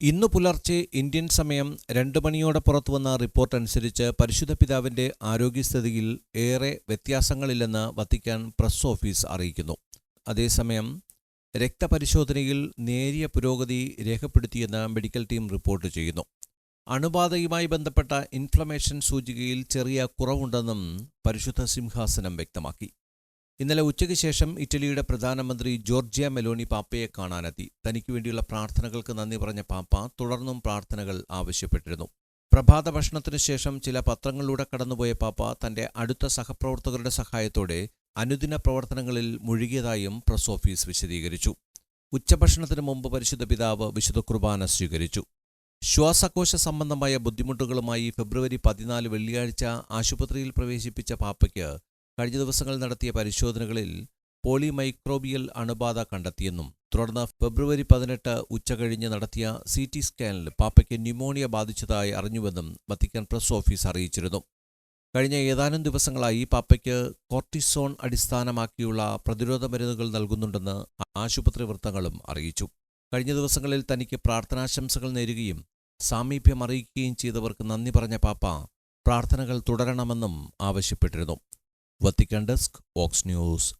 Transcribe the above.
ഇന്നു പുലർച്ചെ ഇന്ത്യൻ സമയം രണ്ട് മണിയോടെ പുറത്തുവന്ന റിപ്പോർട്ട് അനുസരിച്ച് പരിശുദ്ധ പിതാവിന്റെ ആരോഗ്യസ്ഥിതിയിൽ ഏറെ വ്യത്യാസങ്ങളില്ലെന്ന് വത്തിക്കാൻ പ്രസ് ഓഫീസ് അറിയിക്കുന്നു. അതേസമയം രക്തപരിശോധനയിൽ നേരിയ പുരോഗതി രേഖപ്പെടുത്തിയെന്ന് മെഡിക്കൽ ടീം റിപ്പോർട്ട് ചെയ്യുന്നു. അണുബാധയുമായി ബന്ധപ്പെട്ട ഇൻഫ്ലമേഷൻ സൂചികയിൽ ചെറിയ കുറവുണ്ടെന്നും പരിശുദ്ധ സിംഹാസനം വ്യക്തമാക്കി. ഇന്നലെ ഉച്ചയ്ക്ക് ശേഷം ഇറ്റലിയുടെ പ്രധാനമന്ത്രി ജോർജിയ മെലോണി പാപ്പയെ കാണാനെത്തി. തനിക്ക് വേണ്ടിയുള്ള പ്രാർത്ഥനകൾക്ക് നന്ദി പറഞ്ഞ പാപ്പ തുടർന്നും പ്രാർത്ഥനകൾ ആവശ്യപ്പെട്ടിരുന്നു. പ്രഭാത ഭക്ഷണത്തിനു ശേഷം ചില പത്രങ്ങളിലൂടെ കടന്നുപോയ പാപ്പ തന്റെ അടുത്ത സഹപ്രവർത്തകരുടെ സഹായത്തോടെ അനുദിന പ്രവർത്തനങ്ങളിൽ മുഴുകിയതായും പ്രസ് ഓഫീസ് വിശദീകരിച്ചു. ഉച്ചഭക്ഷണത്തിന് മുമ്പ് പരിശുദ്ധ പിതാവ് വിശുദ്ധ കുർബാന സ്വീകരിച്ചു. ശ്വാസകോശ സംബന്ധമായ ബുദ്ധിമുട്ടുകളുമായി ഫെബ്രുവരി പതിനാല് വെള്ളിയാഴ്ച ആശുപത്രിയിൽ പ്രവേശിപ്പിച്ച പാപ്പയ്ക്ക് കഴിഞ്ഞ ദിവസങ്ങൾ നടത്തിയ പരിശോധനകളിൽ പോളിമൈക്രോബിയൽ അണുബാധ കണ്ടെത്തിയെന്നും തുടർന്ന് ഫെബ്രുവരി പതിനെട്ട് ഉച്ചകഴിഞ്ഞ് നടത്തിയ സി ടി സ്കാനിൽ പാപ്പയ്ക്ക് ന്യൂമോണിയ ബാധിച്ചതായി അറിഞ്ഞുവെന്നും വത്തിക്കാൻ പ്രസ് ഓഫീസ് അറിയിച്ചിരുന്നു. കഴിഞ്ഞ ഏതാനും ദിവസങ്ങളായി പാപ്പയ്ക്ക് കോർട്ടിസോൺ അടിസ്ഥാനമാക്കിയുള്ള പ്രതിരോധ മരുന്നുകൾ നൽകുന്നുണ്ടെന്ന് ആശുപത്രി വൃത്തങ്ങളും അറിയിച്ചു. കഴിഞ്ഞ ദിവസങ്ങളിൽ തനിക്ക് പ്രാർത്ഥനാശംസകൾ നേരുകയും സാമീപ്യം അറിയിക്കുകയും ചെയ്തവർക്ക് നന്ദി പറഞ്ഞ പാപ്പ പ്രാർത്ഥനകൾ തുടരണമെന്നും ആവശ്യപ്പെട്ടിരുന്നു. Vatican Desk, Vox News.